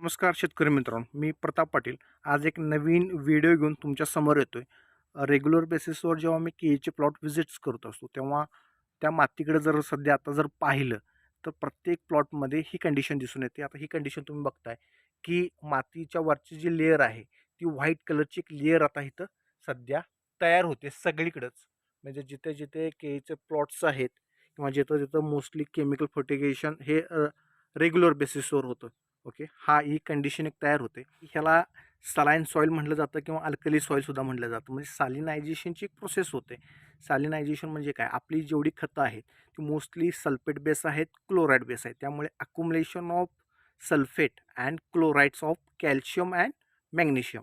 नमस्कार शेतकरी मित्रांनो मी प्रताप पाटील. आज एक नवीन व्हिडिओ घेऊन तुमच्यासमोर येतो आहे रेग्युलर बेसिसवर जेव्हा मी केळीचे प्लॉट व्हिजिट्स करत असतो तेव्हा त्या मातीकडे जर सध्या आता जर पाहिलं तर प्रत्येक प्लॉटमध्ये ही कंडिशन दिसून येते. आता ही कंडिशन तुम्ही बघताय की मातीच्या वरची जी लेअर आहे ती व्हाईट कलरची एक लेअर आता इथं सध्या तयार होते सगळीकडंच. म्हणजे जिथे जिथे केळीचे प्लॉट्स आहेत किंवा जिथं जिथं मोस्टली केमिकल फर्टिगेशन हे रेग्युलर बेसिसवर होतं. ओके. हा ही कंडिशन एक तयार होते. ह्याला सलाईन सॉईल म्हटलं जातं किंवा अल्कली सॉईलसुद्धा म्हटलं जातं. म्हणजे सालिनायझेशनची एक प्रोसेस होते. सालिनायझेशन म्हणजे काय? आपली जेवढी खतं आहेत ती मोस्टली सल्फेट बेस आहेत क्लोराईड बेस आहेत. त्यामुळे accumulation of sulphate and chlorides of calcium and magnesium.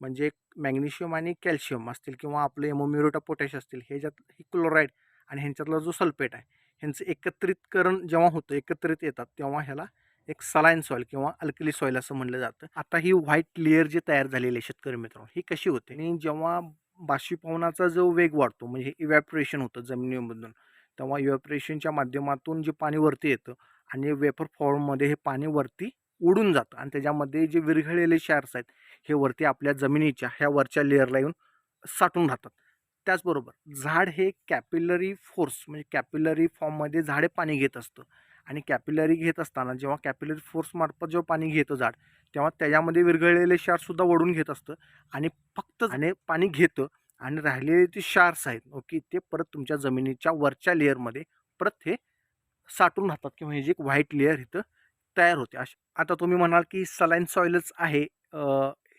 म्हणजे मॅग्नेशियम आणि कॅल्शियम असतील किंवा आपले एमोम्युरेटा पोटॅश असतील हे ज्यात ही क्लोराईड आणि ह्यांच्यातला जो सल्फेट आहे ह्यांचं एकत्रितकरण जेव्हा होतं एकत्रित येतात तेव्हा ह्याला एक सलाईन सॉईल किंवा अल्कली सॉईल असं म्हणलं जातं. आता ही व्हाईट लेअर जी तयार झालेली आहे शेतकरी मित्रांनो ही कशी होते? आणि जेव्हा बाष्पीभवनाचा जो वेग वाढतो म्हणजे इव्हॅपरेशन होतं जमिनीमधून तेव्हा इव्हॅपरेशनच्या माध्यमातून जे पाणी वरती येतं आणि वेपर फॉर्ममध्ये हे पाणी वरती उडून जातं आणि त्याच्यामध्ये जे विरघळलेले शार्स आहेत हे वरती आपल्या जमिनीच्या ह्या वरच्या लेअरला येऊन साठून राहतात. त्याचबरोबर झाड हे कॅपिलरी फोर्स म्हणजे कॅपिलरी फॉर्ममध्ये झाडे पाणी घेत असतं. आणि कॅपिलरी घेत असताना जेव्हा कॅपिलरी फोर्समार्फत जेव्हा पाणी घेतं झाड तेव्हा त्याच्यामध्ये विरघळलेले क्षारसुद्धा ओढून घेत असतं. आणि फक्त आणि पाणी घेतं आणि राहिलेले ते शार्स आहेत ओके ते परत तुमच्या जमिनीच्या वरच्या लेअरमध्ये परत हे साठून राहतात किंवा हे जे एक व्हाईट लेअर इथं तयार होते. अश आता तुम्ही म्हणाल की सलाईन सॉईलच आहे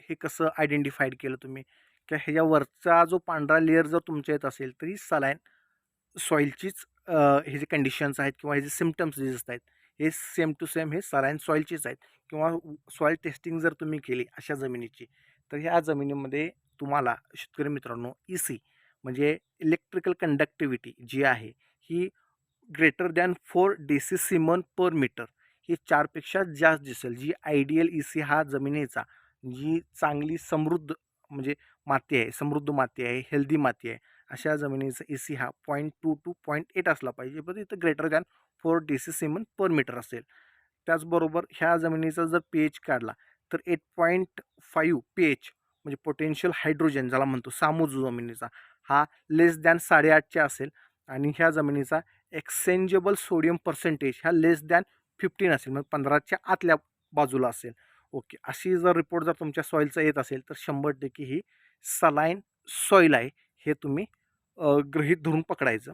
हे कसं आयडेंटिफाईड केलं तुम्ही? किंवा ह्याच्यावरचा जो पांढरा लेअर जर तुमच्या येत असेल तरी सलाईन सॉईलचीच हे जे कंडिशन्स आहेत किंवा हे जे सिमटम्स जे दिसत आहेत हे सेम टू सेम हे सलाईन सॉईलचेच आहेत किंवा सॉईल टेस्टिंग जर तुम्ही केली अशा जमिनीची तर ह्या जमिनीमध्ये तुम्हाला शेतकरी मित्रांनो ई सी म्हणजे इलेक्ट्रिकल कंडक्टिव्हिटी जी आहे ही greater than four C siemens per metre ही चारपेक्षा जास्त दिसेल. जी आयडियल ई सी हा जमिनीचा जी चांगली समृद्ध म्हणजे माती आहे समृद्ध माती आहे हेल्दी माती आहे अशा जमिनीचा ए सी हा point two two point eight असला पाहिजे. पण इथं greater than four D C siemens per metre असेल. त्याचबरोबर ह्या जमिनीचा जर पी एच काढला तर eight point five P H म्हणजे पोटेन्शियल हायड्रोजन ज्याला म्हणतो सामूज जमिनीचा हा लेस दॅन साडेआठच्या असेल. आणि ह्या जमिनीचा एक्सचेंजेबल सोडियम पर्सेंटेज ह्या लेस दॅन फिफ्टीन असेल म्हणजे पंधराच्या आतल्या बाजूला असेल. ओके अशी जर रिपोर्ट जर तुमच्या सॉईलचा येत असेल तर शंभर टक्के ही सलाईन सॉईल आहे हे तुम्ही गृहीत धरून पकडायचं.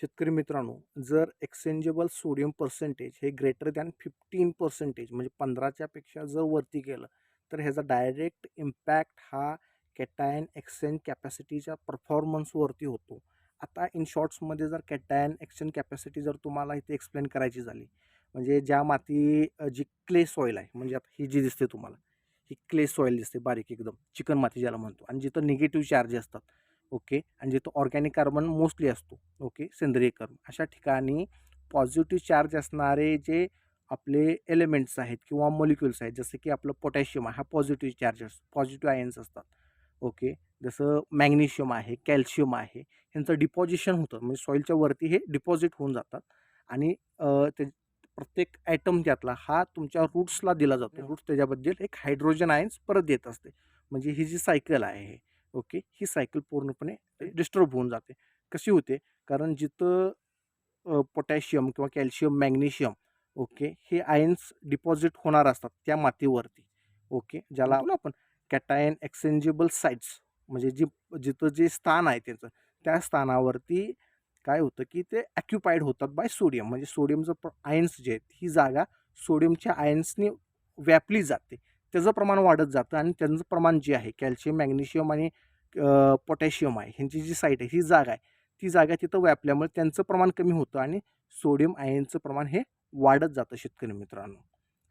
शेतकरी मित्रांनो जर एक्सचेंजेबल सोडियम पर्सेंटेज हे ग्रेटर दॅन फिफ्टीन पर्सेंटेज म्हणजे पंधराच्यापेक्षा जर वरती गेलं तर ह्याचा डायरेक्ट इम्पॅक्ट हा कॅटायन एक्सचेंज कॅपॅसिटीच्या परफॉर्मन्सवरती होतो. आता इन शॉर्ट्समध्ये जर कॅटायन एक्सचेंज कॅपॅसिटी जर तुम्हाला इथे एक्सप्लेन करायची झाली म्हणजे ज्या माती जी क्ले सॉईल आहे म्हणजे आता ही जी दिसते तुम्हाला ही क्ले सॉईल दिसते बारीक एकदम चिकन माती ज्याला म्हणतो. आणि जिथं निगेटिव्ह चार्ज असतात ओके? आणि जिथं ऑर्गॅनिक कार्बन मोस्टली असतो ओके? सेंद्रिय कार्बन. अशा ठिकाणी पॉझिटिव्ह चार्ज असणारे जे आपले एलिमेंट्स आहेत किंवा मॉलिक्युल्स आहेत जसं की आपलं पोटॅशियम आहे हा पॉझिटिव्ह चार्जेस पॉझिटिव्ह आयन्स असतात ओके? जसं मॅग्नेशियम आहे कॅल्शियम आहे ह्यांचं डिपॉझिशन होतं म्हणजे सॉईलच्या वरती हे डिपॉझिट होऊन जातात आणि ते प्रत्येक ॲटम त्यातला हा तुमच्या रूट्सला दिला जातो. रूट्स त्याच्याबद्दल एक हायड्रोजन आयन्स परत देत असते. म्हणजे ही जी सायकल आहे ओके ही सायकल पूर्णपणे डिस्टर्ब होऊन जाते. कशी होते? कारण जिथं पोटॅशियम किंवा कॅल्शियम मॅग्नेशियम ओके हे आयन्स डिपॉझिट होणार असतात त्या मातीवरती ओके ज्याला आपण कॅटायन एक्सचेंजेबल साईट्स म्हणजे जी जिथं जे स्थान आहे त्याचं त्या स्थानावरती काय होतं की ते ॲक्युपाईड होतात बाय सोडियम. म्हणजे सोडियमचं आयन्स जे आहेत ही जागा सोडियमच्या आयन्सनी व्यापली जाते. त्याचं प्रमाण वाढत जातं आणि त्यांचं प्रमाण जे आहे कॅल्शियम मॅग्नेशियम आणि पोटॅशियम आहे ह्यांची जी साईट आहे ही जागा आहे. ती जागा तिथं व्यापल्यामुळे त्यांचं प्रमाण कमी होतं आणि सोडियम आयनचं प्रमाण हे वाढत जातं शेतकरी मित्रांनो.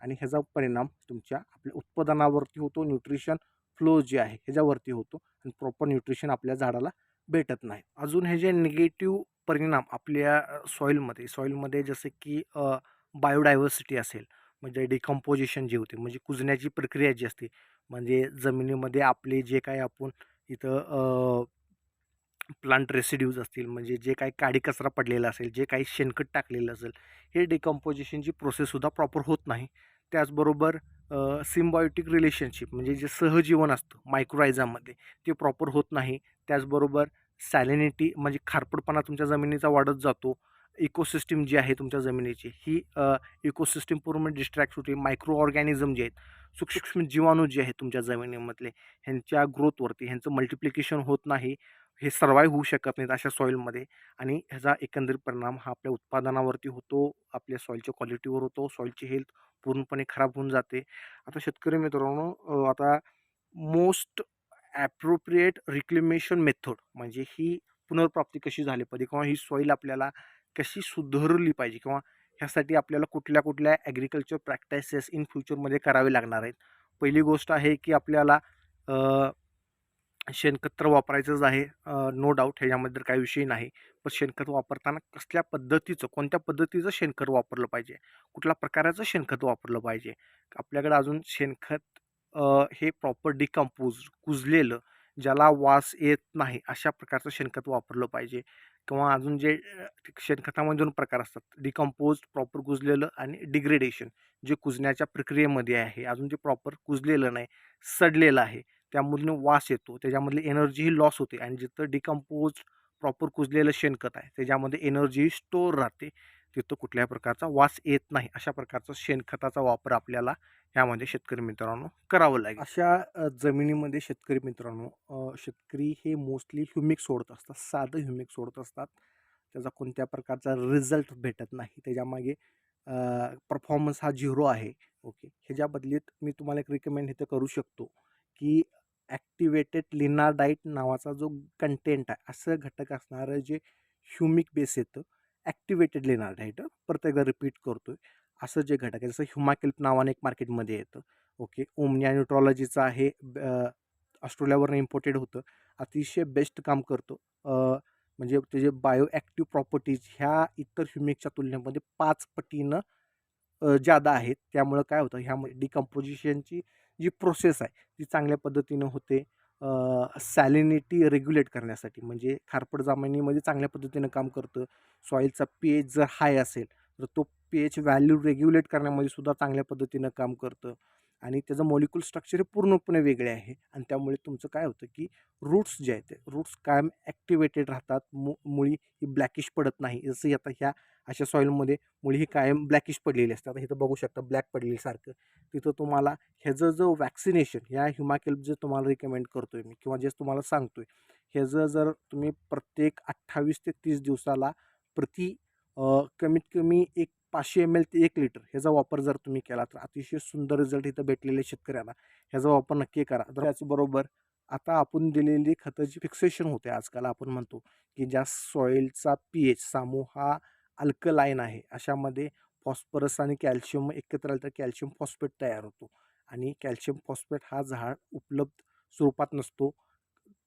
आणि ह्याचा परिणाम तुमच्या आपल्या उत्पादनावरती होतो न्यूट्रिशन फ्लो जे आहे ह्याच्यावरती होतो आणि प्रॉपर न्यूट्रिशन आपल्या झाडाला भेटत नाही. अजून हे जे निगेटिव्ह परिणाम आपल्या सॉईलमध्ये सॉईलमध्ये जसे की बायोडायव्हर्सिटी असेल म्हणजे डिकम्पोजिशन जी होते म्हणजे कुजण्याची प्रक्रिया जी असते म्हणजे जमिनीमध्ये आपले जे काय आपण इथं प्लांट रेसिड्यूज असतील म्हणजे जे काही काडी कचरा पडलेला असेल जे काही शेणखत टाकलेलं असेल हे डिकम्पोजिशनची प्रोसेससुद्धा प्रॉपर होत नाही. त्याचबरोबर सिम्बायोटिक रिलेशनशिप म्हणजे जे सहजीवन असतं मायक्रोआयझामध्ये ते प्रॉपर होत नाही. त्याचबरोबर सॅलिनिटी म्हणजे खारपडपणा तुमच्या जमिनीचा वाढत जातो. इकोसिस्टीम जी आहे तुमच्या जमिनीची ही इकोसिस्टीम पूर्ण डिस्ट्रॅक्ट होते. मायक्रो ऑर्गॅनिझम जे आहेत सूक्ष्म जीवाणू जे आहेत तुमच्या जमिनीमधले ह्यांच्या ग्रोथवरती ह्यांचं मल्टिप्लिकेशन होत नाही हे सर्वाईव्ह होऊ शकत नाहीत अशा सॉईलमध्ये आणि ह्याचा एकंदरीत परिणाम हा आपल्या उत्पादनावरती होतो आपल्या सॉईलच्या क्वालिटीवर होतो सॉईलची हेल्थ पूर्णपणे खराब होऊन जाते. आता शेतकरी मित्रांनो आता मोस्ट ॲप्रोप्रिएट रिक्लेमेशन मेथड म्हणजे ही पुनर्प्राप्ती कशी झाली? पाहिजे किंवा ही सॉईल आपल्याला कशी सुधारली पाहिजे किंवा ह्यासाठी आपल्याला कुठल्या कुठल्या ॲग्रिकल्चर प्रॅक्टिसेस इन फ्युचरमध्ये करावे लागणार आहेत? पहिली गोष्ट आहे की आपल्याला शेणखत तर वापरायचंच आहे. नो डाऊट ह्याच्यामध्ये तर काही विषय नाही. पण शेणखत वापरताना कसल्या पद्धतीचं कोणत्या पद्धतीचं शेणखत वापरलं पाहिजे? कुठल्या प्रकाराचं शेणखत वापरलं पाहिजे? आपल्याकडे अजून शेणखत हे प्रॉपर डिकम्पोज कुजलेलं ज्याला वास येत नाही अशा प्रकारचं शेणखत वापरलं पाहिजे. किंवा अजून जे शेणखतामध्ये दोन प्रकार असतात डिकम्पोज प्रॉपर कुजलेलं आणि डिग्रेडेशन जे कुजण्याच्या प्रक्रियेमध्ये आहे. अजून जे प्रॉपर कुजलेलं नाही सडलेलं आहे त्यामधून वास येतो त्याच्यामधली एनर्जीही लॉस होते. आणि जिथं डिकम्पोज प्रॉपर कुजलेलं शेणखत आहे त्याच्यामध्ये एनर्जी स्टोअर राहते. तिथं कुठल्याही प्रकारचा वास येत नाही अशा प्रकारचा शेणखताचा वापर आपल्याला ह्यामध्ये शेतकरी मित्रांनो करावं लागेल. अशा जमिनीमध्ये शेतकरी मित्रांनो शेतकरी हे मोस्टली ह्युमिक सोडत असतात साधं ह्युमिक सोडत असतात. त्याचा कोणत्या प्रकारचा रिझल्ट भेटत नाही. त्याच्यामागे परफॉर्मन्स हा झिरो आहे. ओके? ह्याच्या बदलीत मी तुम्हाला एक रिकमेंड इथं करू शकतो की ॲक्टिवेटेड लिनाडाईट नावाचा जो कंटेंट आहे असं घटक असणारं जे ह्युमिक बेस येतं ॲक्टिवेटेड लिनाडाईट परत एकदा रिपीट करतो आहे असं जे घटक आहे जसं ह्युमाकेल्प नावाने एक मार्केटमध्ये येतं. ओके ओमनिया न्यूट्रॉलॉजीचं आहे ऑस्ट्रेलियावरनं इम्पोर्टेड होतं. अतिशय बेस्ट काम करतो. म्हणजे त्याचे बायो ॲक्टिव्ह प्रॉपर्टीज ह्या इतर ह्युमिकच्या तुलनेमध्ये पाच पटीनं जादा आहेत. त्यामुळं काय होतं ह्यामध्ये डिकम्पोजिशनची जी प्रोसेस आहे ती चांगल्या पद्धतीनं होते. सॅलिनिटी रेग्युलेट करण्यासाठी. म्हणजे खारपड जमिनीमध्ये चांगल्या पद्धतीनं काम करतं. सॉईलचा पी एच जर हाय असेल तर तो पी एच व्हॅल्यू रेग्युलेट करण्यामध्ये सुद्धा चांगल्या पद्धतीनं काम करतं. आणि त्याचं मॉलिक्युल स्ट्रक्चर हे पूर्णपणे वेगळे आहे. आणि त्यामुळे तुमचं काय होतं की रूट्स जे आहेत ते रूट्स कायम ॲक्टिवेटेड राहतात. मु मुळी ही ब्लॅकिश पडत नाही. जसं आता ह्या अशा सॉईलमध्ये मुळी ही कायम ब्लॅकिश पडलेली असतात हे इथं बघू शकता ब्लॅक पडलेल्यासारखं तिथं तुम्हाला ह्याचं जो वॅक्सिनेशन ह्या ह्युमाकेल्प जे तुम्हाला रिकमेंड करतो आहे मी किंवा जे तुम्हाला सांगतो आहे ह्याचं जर तुम्ही प्रत्येक अठ्ठावीस ते तीस दिवसाला प्रति कमीत कमी एक पाचशे एम एल ते एक लिटर ह्याचा वापर जर तुम्ही केला तर अतिशय सुंदर रिझल्ट इथं भेटलेले शेतकऱ्यांना. ह्याचा वापर नक्की करा. तर त्याचबरोबर आता आपण दिलेली खताची फिक्सेशन होते आजकाल आपण म्हणतो की ज्या सॉईलचा पी एच सामू हा अल्कलाईन आहे. अशामध्ये फॉस्फरस आणि कॅल्शियम एकत्र आलं तर कॅल्शियम फॉस्फेट तयार होतो आणि कॅल्शियम फॉस्फेट हा झाड उपलब्ध स्वरूपात नसतो.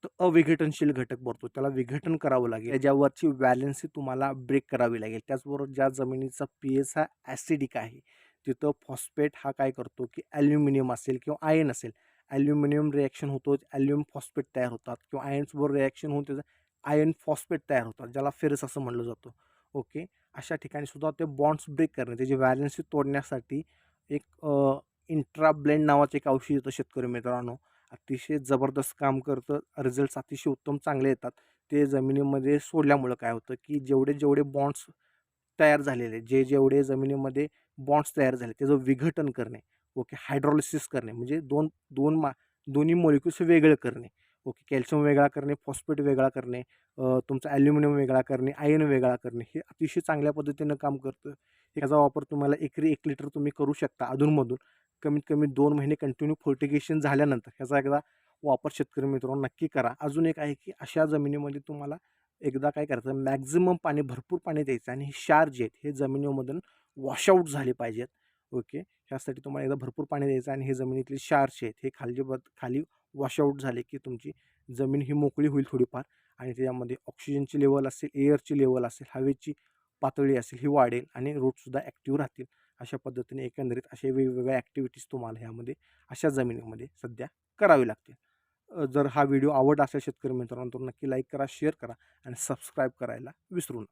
तर अविघटनशील घटक भरतो. त्याला विघटन करावं लागेल. त्याच्यावरची वॅलन्सी तुम्हाला ब्रेक करावी लागेल. त्याचबरोबर ज्या जमिनीचा पी एस हा ॲसिडिक आहे तिथं फॉस्फेट हा काय करतो की ॲल्युमिनियम असेल किंवा आयन असेल ॲल्युमिनियम रिॲक्शन होतो ॲल्युमियम फॉस्फेट तयार होतात किंवा आयन्सबरोबर रिॲक्शन होऊन त्याचं आयन फॉस्फेट तयार होतात ज्याला फेरस असं म्हणलं जातं. ओके. अशा ठिकाणी सुद्धा ते बॉन्ड्स ब्रेक करणे त्याची व्हॅलन्सी तोडण्यासाठी एक इंट्रा ब्लेंड नावाचं एक औषध येतं शेतकरी मित्रांनो. अतिशय जबरदस्त काम करतं. रिझल्ट्स अतिशय उत्तम चांगले येतात. ते जमिनीमध्ये सोडल्यामुळं काय होतं की जेवढे जेवढे बॉन्ड्स तयार झालेले जे जेवढे जमिनीमध्ये बॉन्ड्स तयार झाले त्याचं विघटन करणे ओके हायड्रॉलिसिस करणे म्हणजे दोन दोन मा दोन्ही मॉलिक्युल्स वेगळं करणे. हो, ओके कॅल्शियम वेगळा करणे फॉस्फेट वेगळा करणे तुमचा ॲल्युमिनियम वेगळा करणे आयन वेगळा करणे हे अतिशय चांगल्या पद्धतीनं काम करतं. याचा वापर तुम्हाला एकरी एक लिटर तुम्ही करू शकता अधूनमधून. कमीत कमी दोन महिने कंटिन्यू फोर्टिकेशन झाल्यानंतर ह्याचा एकदा वापर शेतकरी मित्रांनो नक्की करा. अजून एक आहे की अशा जमिनीमध्ये तुम्हाला एकदा काय करायचं मॅक्झिमम पाणी भरपूर पाणी द्यायचं आणि हे क्षार जे आहेत हे जमिनीमधून वॉशआउट झाले पाहिजेत. ओके? ह्यासाठी तुम्हाला एकदा भरपूर पाणी द्यायचं आणि हे जमिनीतले क्षार जे आहेत हे खाली खाली वॉशआउट झाले की तुमची जमीन ही मोकळी होईल थोडीफार आणि त्याच्यामध्ये ऑक्सिजनची लेवल असेल एअरची लेवल असेल हवेची पातळी असेल ही वाढेल आणि रोडसुद्धा ॲक्टिव्ह राहतील. अशा पद्धतीने एकंदरीत असे वेगवेगळ्या ॲक्टिव्हिटीज तुम्हाला ह्यामध्ये अशा जमिनीमध्ये सध्या करावी लागतील. जर हा व्हिडिओ आवड असेल शेतकरी मित्रांनो तर नक्की लाईक करा शेअर करा आणि सबस्क्राईब करायला विसरू नका.